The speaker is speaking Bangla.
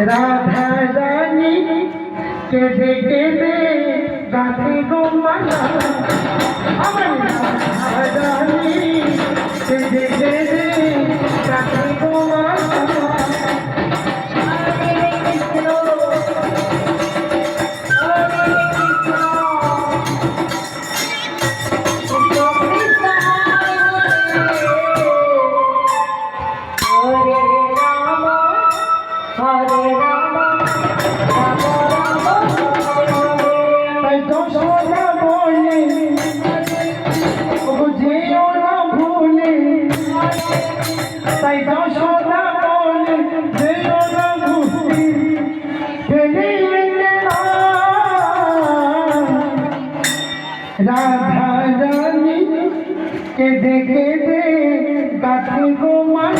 রাধা রানী কেঁদে কেঁদে গাছে গো মালা আমার রাধা রানী কেঁদে কেঁদে গাছে গো তাই সোনা বলে যেও না ভুলে ফেলে রাধা রানী কে দেখে দে গাছে গো রাধা